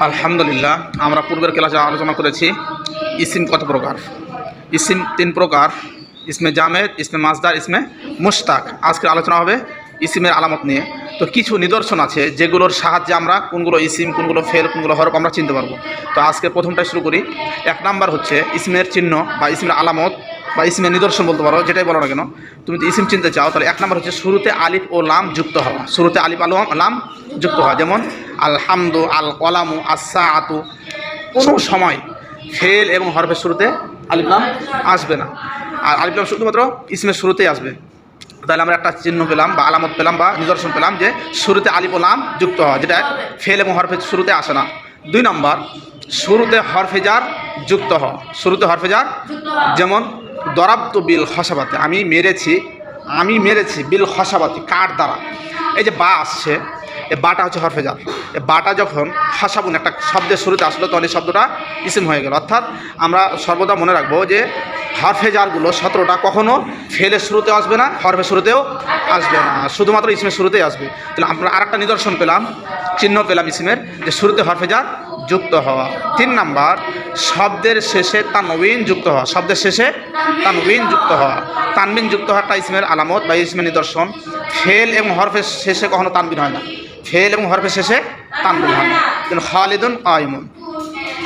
আলহামদুলিল্লাহ, আমরা পূর্বের ক্লাসে আলোচনা করেছি ইসিম কত প্রকার? ইসিম তিন প্রকার, ইসমে জামেদ, ইসমে মাসদার ইসমে মুশতাক। আজকের আলোচনা হবে ইসিমের আলামত নিয়ে। তো কিছু নিদর্শন আছে যেগুলোর সাহায্যে আমরা কোনগুলো ইসিম, কোনগুলো ফেল, কোনগুলো হরফ আমরা চিনতে পারব। তো আজকে প্রথমটা শুরু করি। এক নাম্বার হচ্ছে ইসমের চিহ্ন বা ইসমের আলামত। বা ইসমের নিদর্শন বলতে পারো যেটাই বলো না কেন তুমি যদি ইসিম চিনতে চাও তাহলে এক নম্বর হচ্ছে শুরুতে আলিফ ও লাম যুক্ত হওয়া। শুরুতে আলিফ আলু লাম যুক্ত হওয়া। যেমন আলহামদু আল কলামু আসা আতু কোনো সময় ফেল এবং হরফের শুরুতে আলিফ লাম আসবে না। আর আলিফ লাম শুধুমাত্র ইসমের শুরুতেই আসবে। তাহলে আমরা একটা চিহ্ন পেলাম বা আলামত পেলাম বা নিদর্শন পেলাম যে শুরুতে আলিফ ও লাম যুক্ত হওয়া যেটা ফেল এবং হরফের শুরুতে আসে না। দুই নম্বর শুরুতে হরফেজার যুক্ত হওয়া। শুরুতে হরফেজার যেমন দরাব্ত বিল হসাবাতে আমি মেরেছি আমি মেরেছি বিল হসাবাতি কার দ্বারা? এই যে বা আসছে, এই বাটা হচ্ছে হরফেজার এ বাটা যখন হাসাবুন একটা শব্দের শুরুতে আসলো, তখন এই শব্দটা ইসিম হয়ে গেল। অর্থাৎ আমরা সর্বদা মনে রাখব যে হরফেজারগুলো সতেরোটা কখনও ফেলের শুরুতে আসবে না, হরফের শুরুতেও আসবে না। শুধুমাত্র ইসমের শুরুতেই আসবে। তাহলে আমরা আরেকটা নিদর্শন পেলাম, চিহ্ন পেলাম ইসিমের, যে শুরুতে হরফেজার যুক্ত হওয়া। তিন নাম্বার, শব্দের শেষে তানবিন যুক্ত হওয়া। শব্দের শেষে তানবিন যুক্ত হওয়া। তানবিন যুক্ত হওয়া একটা ইসমের আলামত বা ইসমের নিদর্শন। ফেল এবং হরফের শেষে কখনো তানবিন হয় না। ফেল এবং হরফের শেষে তানবিন হয় না। যেমন খালিদুন আইমুন।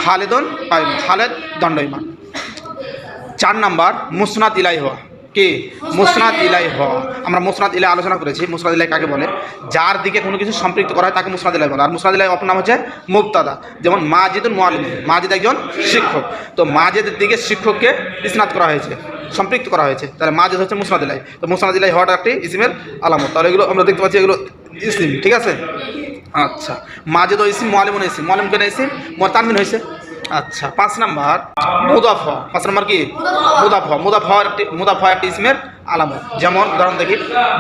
খালিদুন আইমুন। খালেদ দণ্ডইমান চার নাম্বার, মুসনাদ ইলাই হওয়া কি? মুসনাদ ইলাই হওয়া আমরা মুসনাদ ইলাই আলোচনা করেছি। মুসনাদ ইলাই কাকে বলে? যার দিকে কোনো কিছু সম্পৃক্ত করা হয় তাকে মুসনাদ ইলাই বলে। আর মুসনাদ ইলাই অপর নাম হচ্ছে মুক্তাদা যেমন মাজিদুল মোয়ালিম মাজিদ একজন শিক্ষক। তো মাজিদের দিকে শিক্ষককে ইসনাদ করা হয়েছে। সম্পৃক্ত করা হয়েছে। তাহলে মাজিদ হচ্ছে মুসনাদ ইলাই তো মুসনাদ ইলাই হওয়াটা একটি ইসিমের আলামত। তাহলে এগুলো আমরা দেখতে পাচ্ছি এগুলো ইসলিম। ঠিক আছে? আচ্ছা। মাজিদ ও ইসিম মোয়ালিমন ইসিম। মোয়ালিম কেন ইসিম? তানমিন হয়েছে। আচ্ছা পাঁচ নাম্বার মুদাফ। পাঁচ নাম্বার কি? মুদাফ। মুদাফ একটি মুদাফ একটি ইসমের আলামত। যেমন উদাহরণ দেখি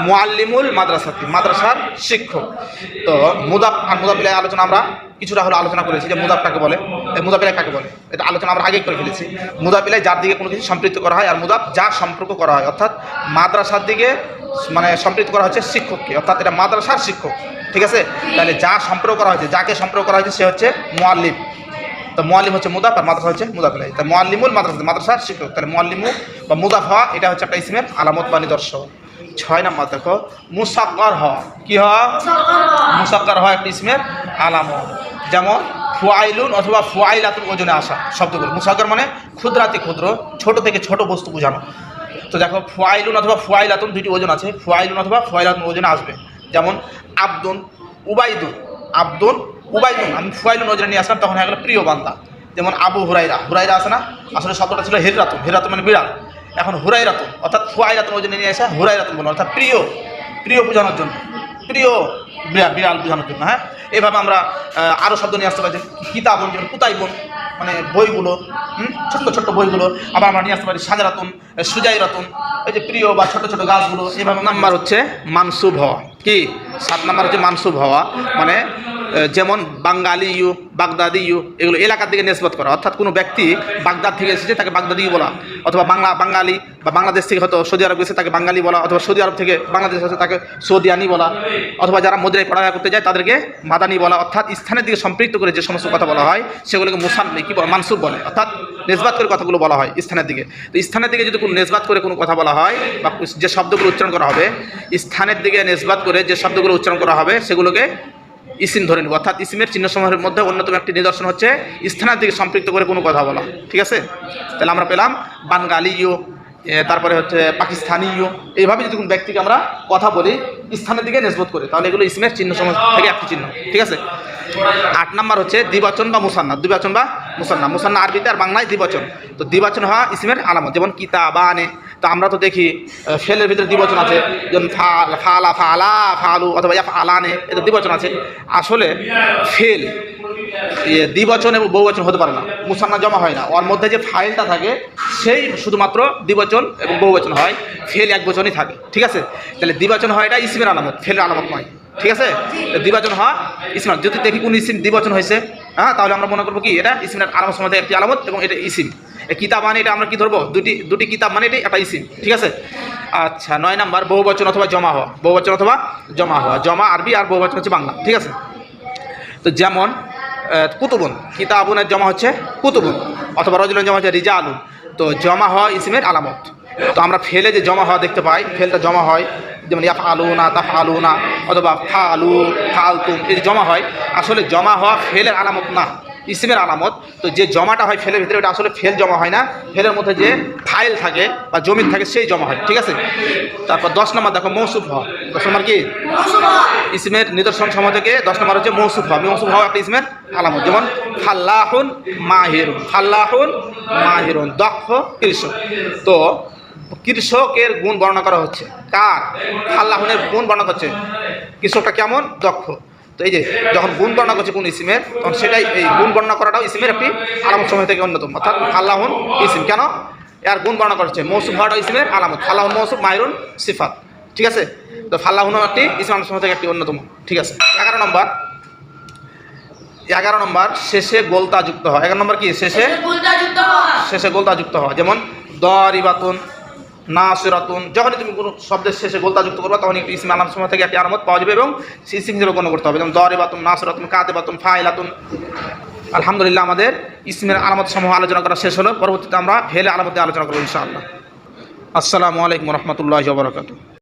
মোয়াল্লিমুল মাদ্রাসাতি, মাদ্রাসার শিক্ষক। তো মুদাফ আর মুদাফিলের আলোচনা আমরা কিছুটা হলো আলোচনা করেছি, যে মুদাফটাকে বলে? মুদাফিলাই কাকে বলে? এটা আলোচনা আমরা আগেই করে ফেলেছি। মুদাফিলাই যার দিকে কোনো কিছু সম্পৃক্ত করা হয়, আর মুদাফ যা সম্পর্ক করা হয়, অর্থাৎ মাদ্রাসার দিকে মানে সম্পৃক্ত করা হচ্ছে শিক্ষককে, অর্থাৎ এটা মাদ্রাসার শিক্ষক। ঠিক আছে? তাহলে যা সম্পর্ক করা হয়েছে, যাকে সম্পর্ক করা হয়েছে, সে হচ্ছে মোয়াল্লিম তো মোয়াল্লিম হচ্ছে মুদাফ আর মাদ্রাসা হচ্ছে মুদাফিলাই তা মোয়াল্লিমুল মাদ্রাসা মাদ্রাসার শিক্ষক। তাহলে মোয়াল্লিমু বা মুদাফ, এটা হচ্ছে একটা ইসমের আলামত বা নিদর্শন ছয় নম্বর দেখো, মুসাক্কার হওয়া কি হওয়া মুসাক্কার হওয়া একটা ইসমের আলামত। যেমন ফুয়াইলুন অথবা ফুয়াইলাতুন ওজনে আসা শব্দগুলো। মুসাক্কার মানে ক্ষুদ্রাতি ক্ষুদ্র, ছোট থেকে ছোট বস্তু বোঝানো। তো দেখো ফুয়াইলুন অথবা ফুয়াইলাতুন দুটি ওজন আছে। ফুয়াইলুন অথবা ফুয়াইলাতুন ওজনে আসবে। যেমন আব্দুন, উবাইদুন, আব্দুন উবাইদুন, আমি ফুয়াইলুন ওজনে নিয়ে আসলাম, তখন হয়ে গেল প্রিয় বান্দা। যেমন আবু হুরাইরা হুরাইরা আছে না? আসলে শব্দটা ছিল হিরাতুন হিরাতুন মানে বিড়াল। এখন হুরাই হুরাইরাতুন অর্থাৎ ফুয়াই ফুয়াইরাতুন ওজনে নিয়ে আসা হুরাইরাতুন বলো, অর্থাৎ প্রিয় প্রিয় বোঝানোর জন্য, প্রিয় বিড়াল বোঝানোর জন্য হ্যাঁ? এভাবে আমরা আরও শব্দ নিয়ে আসতে পারি কিতাবন, যেমন কুতাইবন মানে বইগুলো ছোট্ট ছোট্ট বইগুলো, আবার আমরা নিয়ে আসতে পারি সাজারাতুন সুজাই রাতুন এই যে প্রিয় বা ছোট ছোট গাছগুলো, এভাবে নাম্বার হচ্ছে মানসুব হওয়া। কি? সাত নাম্বার হচ্ছে মানসুব হওয়া মানে যেমন বাঙালি ইউ, বাগদাদি ইউ, এগুলো এলাকার দিকে নেসবত করা। অর্থাৎ কোনো ব্যক্তি বাগদাদ থেকে এসেছে, তাকে বাগদাদি বলা। অথবা বাংলা, বাঙালি বা বাংলাদেশ থেকে হয়তো সৌদি আরব গেছে, তাকে বাঙালি বলা। অথবা সৌদি আরব থেকে বাংলাদেশ এসেছে তাকে সৌদিয়ানি বলা। অথবা যারা মদিনায় পড়ালেখা করতে যায়, তাদেরকে মাদানি বলা। অর্থাৎ স্থানের দিকে সম্পৃক্ত করে যে সমস্ত কথা বলা হয়, সেগুলোকে মুসান কি বলে মানসুব বলে। অর্থাৎ নেসবাত করে কথাগুলো বলা হয় স্থানের দিকে। তো স্থানের দিকে যদি কোনো নেসবাত করে কোনো কথা বলা হয়, বা যে শব্দগুলো উচ্চারণ করা হবে, স্থানের দিকে নেসবাত করে যে শব্দগুলো উচ্চারণ করা হবে, সেগুলোকে ইসিম ধরে নেব। অর্থাৎ ইসিমের চিহ্নসমূহের মধ্যে অন্যতম একটি নিদর্শন হচ্ছে স্থানের দিকে সম্পৃক্ত করে কোনো কথা বলা। ঠিক আছে? তাহলে আমরা পেলাম বাঙ্গালি ইউ তারপরে হচ্ছে পাকিস্তানি ইউ এইভাবে যদি কোনো ব্যক্তিকে আমরা কথা বলি, স্থানের দিকে নেসবত করে, তাহলে এগুলো ইসমের চিহ্ন সমূহ থেকে একটি চিহ্ন। ঠিক আছে? আট নাম্বার হচ্ছে দ্বিবচন বা মুসান্না। দ্বিবচন বা মুসান্না। মুসান্না আরবিতে আর বাংলায় দ্বিবচন। তো দ্বিবচন হওয়া ইসমের আলামত। যেমন কিতা বা আনে তো আমরা তো দেখি ফেলের ভিতরে দ্বিবচন আছে, যেমন ফাল ফালা ফালা, ফালু, অথবা ইয়া ফালানে এটা দ্বিবচন আছে। আসলে ফেল দ্বিবচন এবং বহুবচন হতে পারে না, মুসান্না জমা হয় না। ওর মধ্যে যে ফাইলটা থাকে, সেই শুধুমাত্র দ্বিবচন এবং বহুবচন হয়, ফেল এক বচনই থাকে, ঠিক আছে? তাহলে দ্বিবচন হয় এটা ইসমের আলামত, ফেলের আলামত নয়, ঠিক আছে? দ্বিবচন হওয়া ইসিম যদি দেখি কোন ইসিম দ্বিবচন হয়েছে হ্যাঁ তাহলে আমরা মনে করব কি, এটা ইসিমের আলামত সম্বন্ধে একটি আলামত এবং এটা ইসিম। এই কিতাব মানে এটা আমরা কি ধরবো? দুটি দুটি কিতাব মানে এটাই, একটা ইসিম, ঠিক আছে? আচ্ছা নয় নাম্বার, বহু বহুবচন অথবা জমা হওয়া। বহু বহুবচন অথবা জমা হওয়া। জমা আরবি আর বহুবচন হচ্ছে বাংলা, ঠিক আছে? তো যেমন কুতুবুন, কিতাবুনের জমা হচ্ছে কুতুবুন, অথবা রজুলের জমা হচ্ছে রিজা আলুন তো জমা হওয়া ইসিমের আলামত। তো আমরা ফেলে যে জমা হওয়া দেখতে পাই, ফেলটা জমা হয় যেমন ইয়াফ না তাফ আলু না অথবা ফা আলু এই যে জমা হয়, আসলে জমা হওয়া ফেলের আলামত না, ইসিমের আলামত। তো যে জমাটা হয় ফেলের ভিতরে ওটা আসলে ফেল জমা হয় না। ফেলের মধ্যে যে ফাইল থাকে বা জমি থাকে, সেই জমা হয়, ঠিক আছে? তারপর দশ নম্বর দেখো, মৌসুফ হওয়া, দশ নম্বর কি? ইসমের নিদর্শন সময় থেকে দশ নম্বর হচ্ছে মৌসুফ হওয়া। মৌসুফ হওয়া একটা ইসমের আলামত, যেমন ফাল্লাহুন মাহিরুন ফাল্লাহুন মাহিরুন, দক্ষ কৃষক। তো কৃষকের গুণ বর্ণনা করা হচ্ছে। কার? ফাল্লাহুনের গুণ বর্ণনা করছে কৃষকটা কেমন? দক্ষ। তো এই যে যখন গুণ বর্ণনা করছে কোন ইসিমের তখন সেটাই এই গুণ বর্ণনা করাটাও ইসিমের একটি আলামত সময় থেকে অন্যতম। অর্থাৎ আল্লাহন ইসিম। কেন? এর গুণ বর্ণনা করছে মৌসুম হওয়াটা ইসিমের আলামত। ফাল্লাহুন মৌসুম মাইরুন সিফাত। ঠিক আছে? তো ফাল্লাহুনও একটি ইসলাম সময় থেকে একটি অন্যতম। ঠিক আছে? এগারো নম্বর। এগারো নম্বর শেষে গোলতা যুক্ত হয় এগারো নম্বর কি? শেষে শেষে গোলতা যুক্ত হওয়া। যেমন দরিবাতুন নাসিরাতুন, যখনই তুমি কোনো শব্দের শেষে গোলতা যুক্ত করবা তখন একটি ইসিম আলাম সময় থেকে একটি আলামত পাওয়া যাবে এবং সেই হিসেবে গণ্য করতে হবে। যেমন দরে বাতুন না দরিবাতুন, নাসিরাতুন, কাতেবাতুন, ফাইলাতুন। আলহামদুলিল্লাহ, আমাদের ইসমের আলামত সমূহ আলোচনা করা শেষ হলো। পরবর্তীতে আমরা ফেলে আলামতে আলোচনা করব ইনশাআল্লাহ। আসসালামু আলাইকুম রহমতুল্লাহ বরকাত